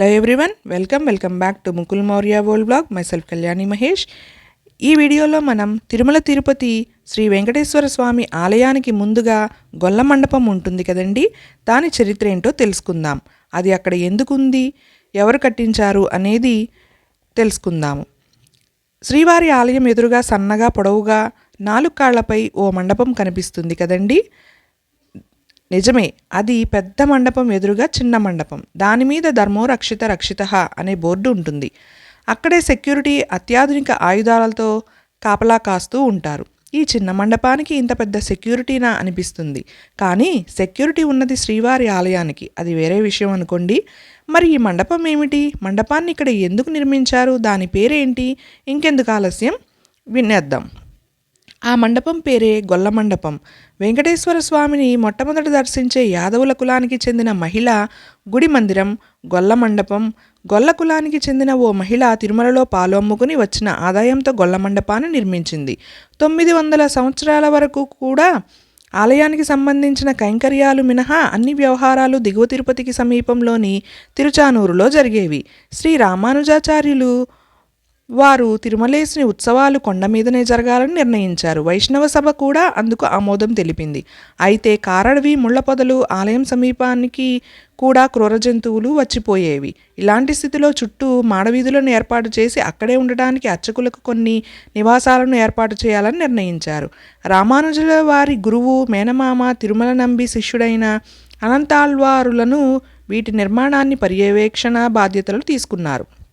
Hello everyone welcome welcome back to Mukul Maurya world blog self Kalyani Mahesh ఈ వీడియోలో మనం తిరుమల తిరుపతి శ్రీ వెంకటేశ్వర స్వామి ఆలయానికి ముందుగా గొల్ల మండపం ఉంటుంది కదండి? దాని చరిత్ర ఏంటో తెలుసుకుందాం. అది అక్కడ ఎందుకు ఉంది ఎవరు కట్టించారు అనేది తెలుసుకుందాము. శ్రీవారి ఆలయం ఎదురుగా సన్నగా పొడవుగా నాలుగు కాళ్ళపై ఓ మండపం కనిపిస్తుంది కదండి? నిజమే అది పెద్ద మండపం ఎదురుగా చిన్న మండపం. దాని మీద ధర్మో రక్షిత రక్షిత అనే బోర్డు ఉంటుంది. అక్కడే సెక్యూరిటీ అత్యాధునిక ఆయుధాలతో కాపలా కాస్తూ ఉంటారు. ఈ చిన్న మండపానికి ఇంత పెద్ద సెక్యూరిటీనా అనిపిస్తుంది. కానీ సెక్యూరిటీ ఉన్నది శ్రీవారి ఆలయానికి. అది వేరే విషయం అనుకోండి. మరి ఈ మండపం ఏమిటి? మండపాన్ని ఇక్కడ ఎందుకు నిర్మించారు? దాని పేరేంటి? ఇంకెందుకు ఆలస్యం? వినేద్దాం. ఆ మండపం పేరే గొల్ల మండపం. వెంకటేశ్వర స్వామిని మొట్టమొదట దర్శించే యాదవుల కులానికి చెందిన మహిళ గుడి మందిరం గొల్ల మండపం. గొల్ల కులానికి చెందిన ఓ మహిళ తిరుమలలో పాలు అమ్ముకుని వచ్చిన ఆదాయంతో గొల్ల మండపాన్ని నిర్మించింది. తొమ్మిది వందల సంవత్సరాల వరకు కూడా ఆలయానికి సంబంధించిన కైంకర్యాలు మినహా అన్ని వ్యవహారాలు దిగువ తిరుపతికి సమీపంలోని తిరుచానూరులో జరిగేవి. శ్రీ రామానుజాచార్యులు వారు తిరుమలేసుని ఉత్సవాలు కొండ మీదనే జరగాలని నిర్ణయించారు. వైష్ణవ సభ కూడా అందుకు ఆమోదం తెలిపింది. అయితే కారడవి ముళ్ళ పొదలు ఆలయం సమీపానికి కూడా క్రూర జంతువులు వచ్చిపోయేవి. ఇలాంటి స్థితిలో చుట్టూ మాడవీధులను ఏర్పాటు చేసి అక్కడే ఉండడానికి అర్చకులకు కొన్ని నివాసాలను ఏర్పాటు చేయాలని నిర్ణయించారు. రామానుజుల వారి గురువు మేనమామ తిరుమల నంబి శిష్యుడైన అనంతాళ్వారులను వీటి నిర్మాణాన్ని పర్యవేక్షణ బాధ్యతలు తీసుకున్నారు.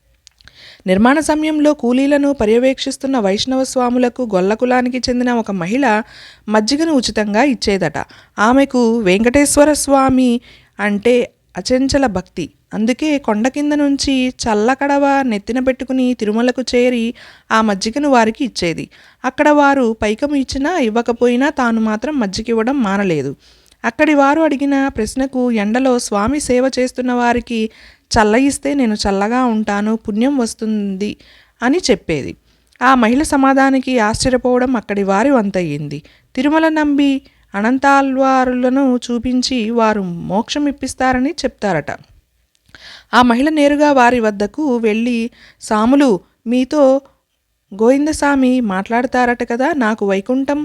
నిర్మాణ సమయంలో కూలీలను పర్యవేక్షిస్తున్న వైష్ణవ స్వాములకు గొల్ల కులానికి చెందిన ఒక మహిళ మజ్జిగను ఉచితంగా ఇచ్చేదట. ఆమెకు వెంకటేశ్వర స్వామి అంటే అచంచల భక్తి. అందుకే కొండ కింద నుంచి చల్లకడవ నెత్తిన పెట్టుకుని తిరుమలకు చేరి ఆ మజ్జిగను వారికి ఇచ్చేది. అక్కడ వారు పైకం ఇచ్చినా ఇవ్వకపోయినా తాను మాత్రం మజ్జిగ ఇవ్వడం మానలేదు. అక్కడి వారు అడిగిన ప్రశ్నకు ఎండలో స్వామి సేవ చేస్తున్న వారికి చల్ల ఇస్తే నేను చల్లగా ఉంటాను పుణ్యం వస్తుంది అని చెప్పేది. ఆ మహిళ సమాధానికి ఆశ్చర్యపోవడం అక్కడి వారి వంతయ్యింది తిరుమల నంబి అనంతాల్వారులను చూపించి వారు మోక్షం ఇప్పిస్తారని చెప్తారట. ఆ మహిళ నేరుగా వారి వద్దకు వెళ్ళి సాములు మీతో గోవిందస్వామి మాట్లాడతారట కదా నాకు వైకుంఠం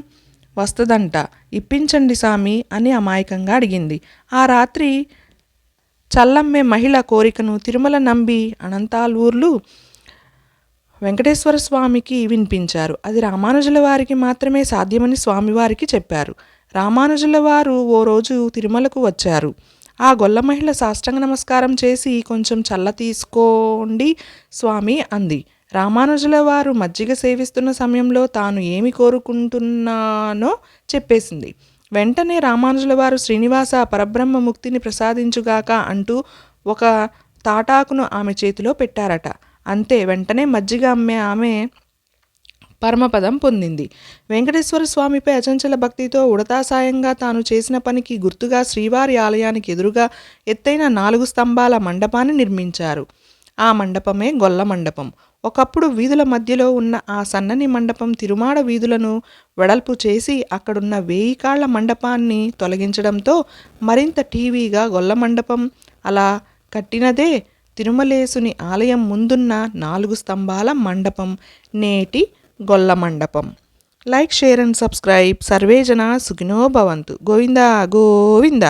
వస్తుందంట. ఇప్పించండి సామి అని అమాయకంగా అడిగింది. ఆ రాత్రి చల్లమ్మే మహిళ కోరికను తిరుమల నంబి అనంతాలూర్లు వెంకటేశ్వర స్వామికి వినిపించారు. అది రామానుజుల వారికి మాత్రమే సాధ్యమని స్వామివారికి చెప్పారు. రామానుజుల వారు ఓ రోజు తిరుమలకు వచ్చారు. ఆ గొల్ల మహిళ సాష్టాంగ నమస్కారం చేసి కొంచెం చల్ల తీసుకోండి స్వామి అంది. రామానుజుల వారు మజ్జిగ సేవిస్తున్న సమయంలో తాను ఏమి కోరుకుంటున్నానో చెప్పేసింది. వెంటనే రామానుజుల వారు శ్రీనివాస పరబ్రహ్మ ముక్తిని ప్రసాదించుగాక అంటూ ఒక తాటాకును ఆమె చేతిలో పెట్టారట. అంతే వెంటనే మజ్జిగ అమ్మే ఆమె పరమపదం పొందింది. వెంకటేశ్వర స్వామిపై అచంచల భక్తితో ఉడతాసాయంగా తాను చేసిన పనికి గుర్తుగా శ్రీవారి ఆలయానికి ఎదురుగా ఎత్తైన నాలుగు స్తంభాల మండపాన్ని నిర్మించారు. ఆ మండపమే గొల్ల మండపం. ఒకప్పుడు వీధుల మధ్యలో ఉన్న ఆ సన్నని మండపం తిరుమాడ వీధులను వెడల్పు చేసి అక్కడున్న వేయి కాళ్ళ మండపాన్ని తొలగించడంతో మరింత టీవీగా గొల్ల మండపం అలా కట్టినదే తిరుమలేసుని ఆలయం ముందున్న నాలుగు స్తంభాల మండపం నేటి గొల్ల మండపం. Like share and subscribe. సర్వేజన సుఖినో భవంతు. గోవింద గోవింద.